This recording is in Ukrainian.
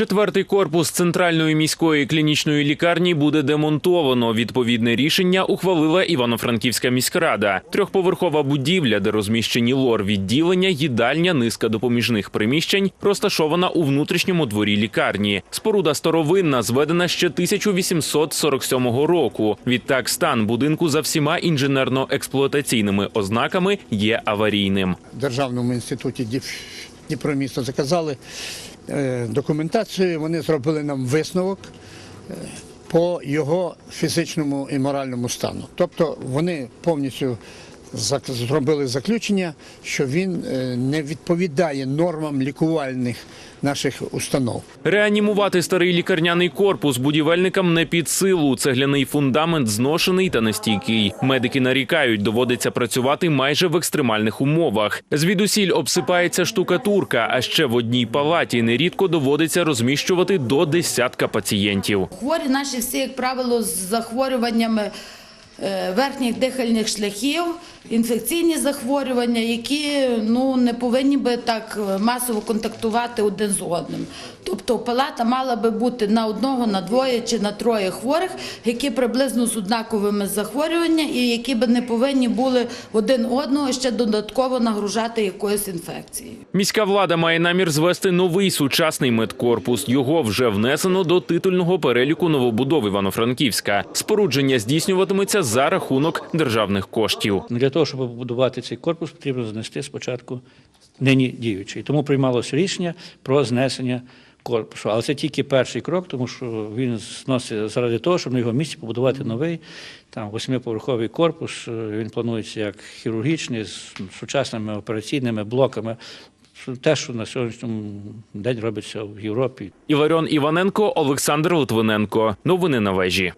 Четвертий корпус центральної міської клінічної лікарні буде демонтовано. Відповідне рішення ухвалила Івано-Франківська міськрада. Трьохповерхова будівля, де розміщені лор відділення, їдальня, низка допоміжних приміщень, розташована у внутрішньому дворі лікарні. Споруда старовинна, зведена ще 1847 року. Відтак стан будинку за всіма інженерно-експлуатаційними ознаками є аварійним. Державному інституті Діп- Дніпроміста заказали е, документацію. Вони зробили нам висновок е, по його фізичному і моральному стану. Тобто вони повністю зробили заключення, що він е, не відповідає нормам лікувальних наших установ. Реанімувати старий лікарняний корпус будівельникам не під силу. Цегляний фундамент зношений та нестійкий. Медики нарікають, доводиться працювати майже в екстремальних умовах. Звідусіль обсипається штукатурка, а ще в одній палаті нерідко доводиться розміщувати до десятка пацієнтів. Хворі наші всі, як правило, з захворюваннями верхніх дихальних шляхів, інфекційні захворювання, які ну, не повинні би так е, масово контактувати один з одним. Тобто палата мала би бути на одного, на двоє чи на троє хворих, які приблизно з однаковими захворюваннями і які би не повинні були один одного ще додатково нагружати якоюсь інфекцією. Міська влада має намір звести новий сучасний медкорпус. Його вже внесено до титульного переліку новобудов Івано-Франківська. Спорудження здійснюватиметься за рахунок державних коштів. Для того, щоб побудувати цей корпус, потрібно знести спочатку нині діючий. Тому приймалося рішення про знесення корпусу. Але це тільки перший крок, тому що він зносить заради того, щоб на його місці побудувати новий там восьмиповерховий корпус. Е, Він планується як хірургічний з сучасними операційними блоками. Те, що на сьогоднішньому день робиться в Європі. Іларіон Іваненко, Олександр Литвиненко. Новини на вежі.